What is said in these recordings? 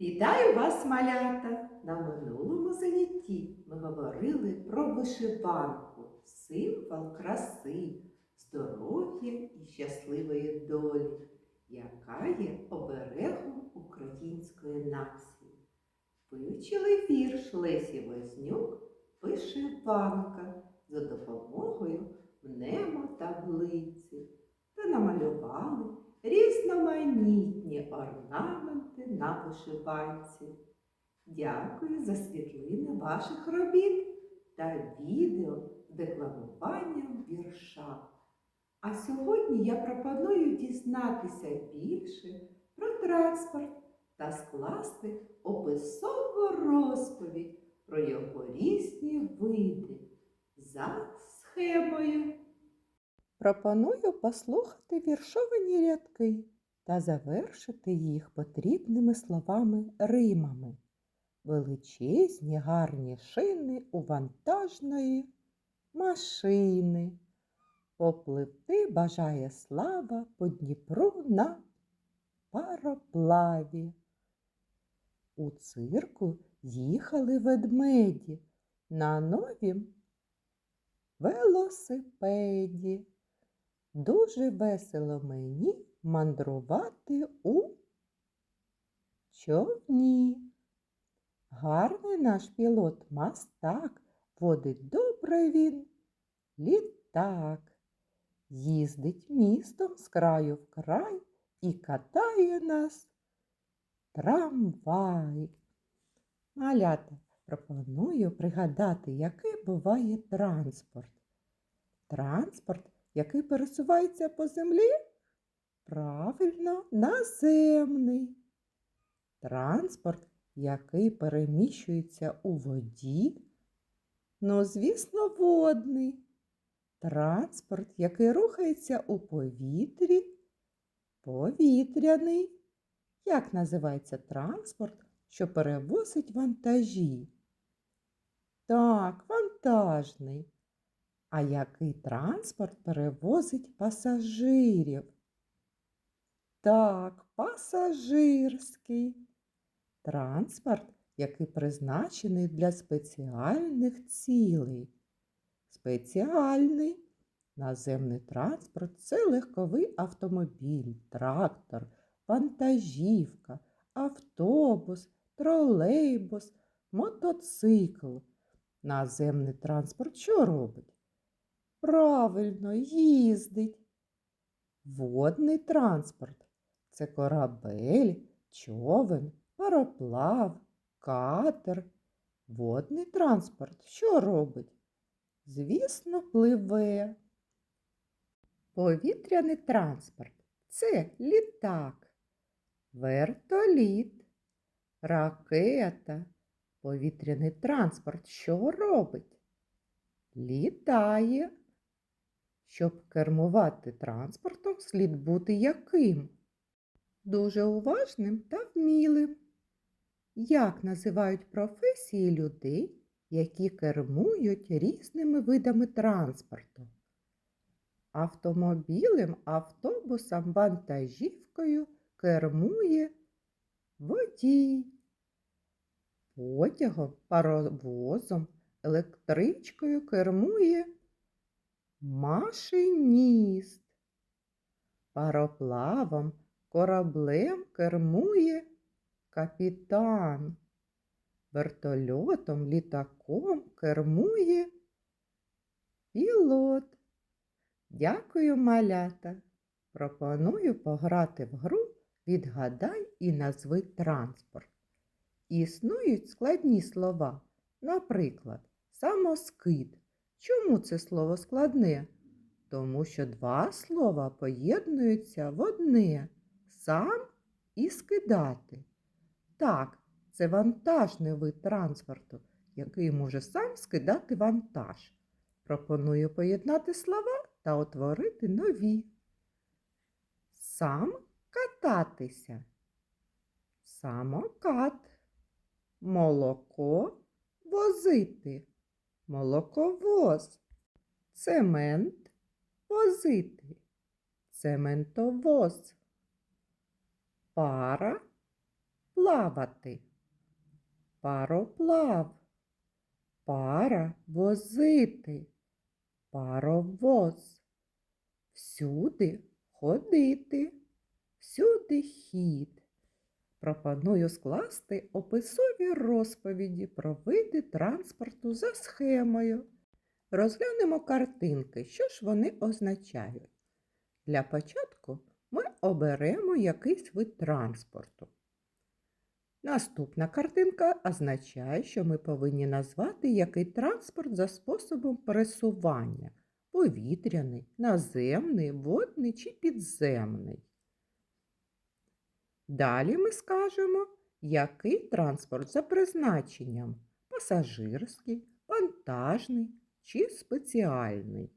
Вітаю вас, малята! На минулому занятті ми говорили про вишиванку, символ краси, здоров'я і щасливої долі, яка є оберегом української нації. Вивчили вірш Лесі Вознюк Вишиванка за допомогою мнемотаблиці та намалювали різноманітні орнаменти на вишиванці. Дякую за світлини ваших робіт та відео декламуванням вірша. А сьогодні я пропоную дізнатися більше про транспорт та скласти описову розповідь про його різні види за схемою. Пропоную послухати віршовані рядки та завершити їх потрібними словами римами. Величезні гарні шини у вантажної машини. Попливти бажає слава по Дніпру на пароплаві. У цирку їхали ведмеді на новім велосипеді. Дуже весело мені мандрувати у човні. Гарний наш пілот мастак, водить добре він літак. Їздить містом з краю в край і катає нас трамвай. Малята, пропоную пригадати, який буває транспорт. Транспорт який пересувається по землі? Правильно, наземний. Транспорт, який переміщується у воді, ну, звісно, водний. Транспорт, який рухається у повітрі, повітряний. Як називається транспорт, що перевозить вантажі? Так, вантажний. А який транспорт перевозить пасажирів? Так, пасажирський. Транспорт, який призначений для спеціальних цілей. Спеціальний. Наземний транспорт це легковий автомобіль, трактор, вантажівка, автобус, тролейбус, мотоцикл. Наземний транспорт що робить? Правильно, їздить. Водний транспорт це корабель, човен, пароплав, катер. Водний транспорт що робить? Звісно, пливе. Повітряний транспорт це літак, вертоліт, ракета. Повітряний транспорт що робить? Літає. Щоб кермувати транспортом, слід бути яким? Дуже уважним та вмілим. Як називають професії людей, які кермують різними видами транспорту? Автомобілем, автобусом, вантажівкою кермує водій. Потягом, паровозом, електричкою кермує машиніст. Пароплавом, кораблем кермує капітан. Вертольотом, літаком кермує пілот. Дякую, малята. Пропоную пограти в гру Відгадай і назви транспорт. Існують складні слова, наприклад, самоскид. Чому це слово складне? Тому що два слова поєднуються в одне сам і скидати. Так, це вантажний вид транспорту, який може сам скидати вантаж. Пропоную поєднати слова та утворити нові. Сам кататися. Самокат. Молоко возити молоковоз, цемент возити, цементовоз, пара плавати. Пароплав. Пара возити. Паровоз. Всюди ходити. Всюди хід. Пропоную скласти описові розповіді про види транспорту за схемою. Розглянемо картинки, що ж вони означають. Для початку ми оберемо якийсь вид транспорту. Наступна картинка означає, що ми повинні назвати який транспорт за способом пересування повітряний, наземний, водний чи підземний. Далі ми скажемо, який транспорт за призначенням пасажирський, вантажний чи спеціальний.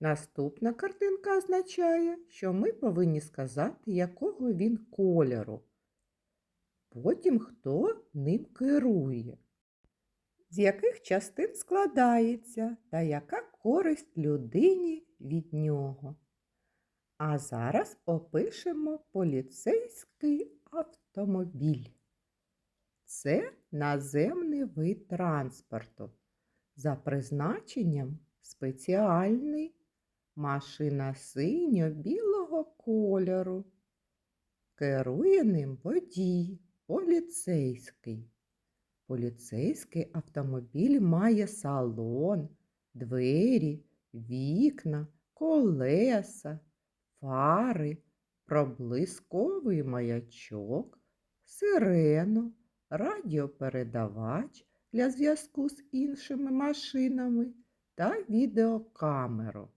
Наступна картинка означає, що ми повинні сказати, якого він кольору. Потім хто ним керує, з яких частин складається та яка користь людині від нього. А зараз опишемо поліцейський автомобіль. Це наземний вид транспорту. За призначенням спеціальний машина синьо-білого кольору. Керує ним водій, поліцейський. Поліцейський автомобіль має салон, двері, вікна, колеса, фари, проблисковий маячок, сирену, радіопередавач для зв'язку з іншими машинами та відеокамеру.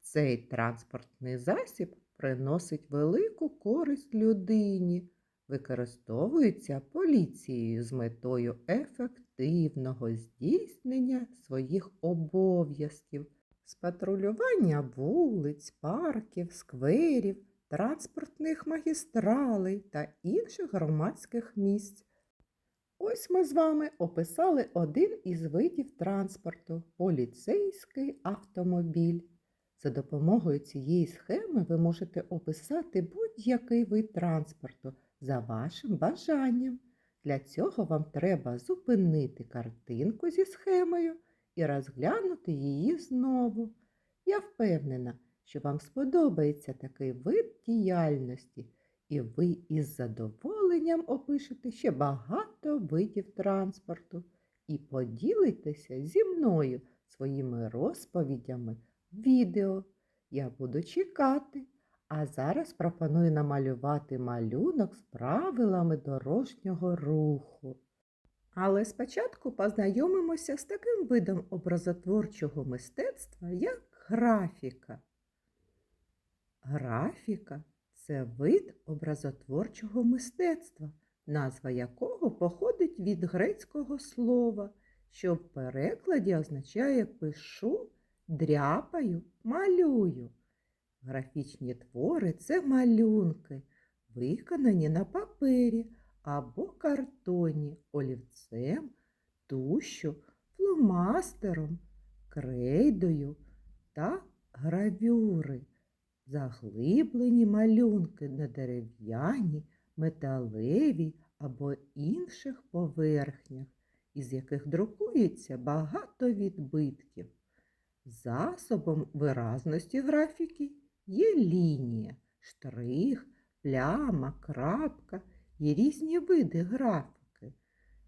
Цей транспортний засіб приносить велику користь людині, використовується поліцією з метою ефективного здійснення своїх обов'язків з патрулювання вулиць, парків, скверів, транспортних магістралей та інших громадських місць. Ось ми з вами описали один із видів транспорту поліцейський автомобіль. За допомогою цієї схеми ви можете описати будь-який вид транспорту за вашим бажанням. Для цього вам треба зупинити картинку зі схемою і розглянути її знову. Я впевнена, що вам сподобається такий вид діяльності, і ви із задоволенням опишете ще багато видів транспорту і поділитеся зі мною своїми розповідями відео. Я буду чекати. А зараз пропоную намалювати малюнок з правилами дорожнього руху. Але спочатку познайомимося з таким видом образотворчого мистецтва, як графіка. Графіка це вид образотворчого мистецтва, назва якого походить від грецького слова, що в перекладі означає пишу, дряпаю, малюю. Графічні твори це малюнки, виконані на папері або картоні олівцем, тушю, фломастером, крейдою та гравюри, заглиблені малюнки на дерев'яні, металеві або інших поверхнях, із яких друкується багато відбитків. Засобом виразності графіки є лінія, штрих, пляма, крапка і різні види графіки.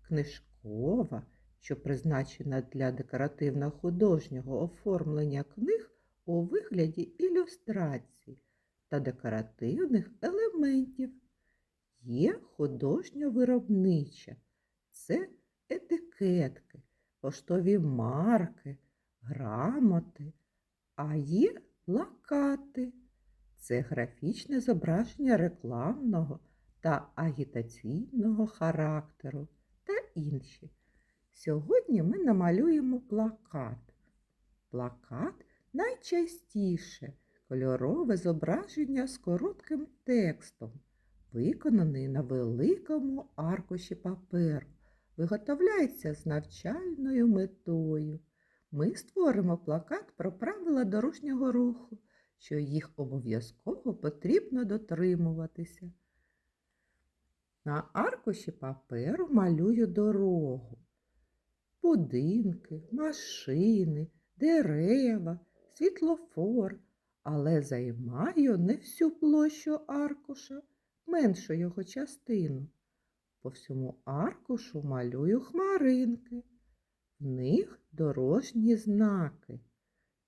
Книжкова, що призначена для декоративно-художнього оформлення книг у вигляді ілюстрацій та декоративних елементів. Є художньо-виробнича, це етикетки, поштові марки, грамоти, а є плакати. Це графічне зображення рекламного та агітаційного характеру та інші. Сьогодні ми намалюємо плакат. Плакат найчастіше кольорове зображення з коротким текстом, виконаний на великому аркуші паперу, виготовляється з навчальною метою. Ми створимо плакат про правила дорожнього руху, що їх обов'язково потрібно дотримуватися. На аркуші паперу малюю дорогу. Будинки, машини, дерева, світлофор, але займаю не всю площу аркуша, меншу його частину. По всьому аркушу малюю хмаринки. В них дорожні знаки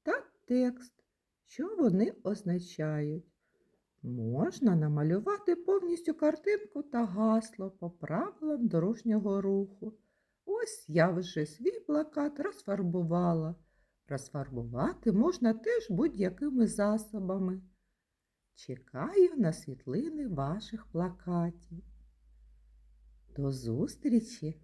та текст, що вони означають. Можна намалювати повністю картинку та гасло по правилам дорожнього руху. Ось я вже свій плакат розфарбувала. Розфарбувати можна теж будь-якими засобами. Чекаю на світлини ваших плакатів. До зустрічі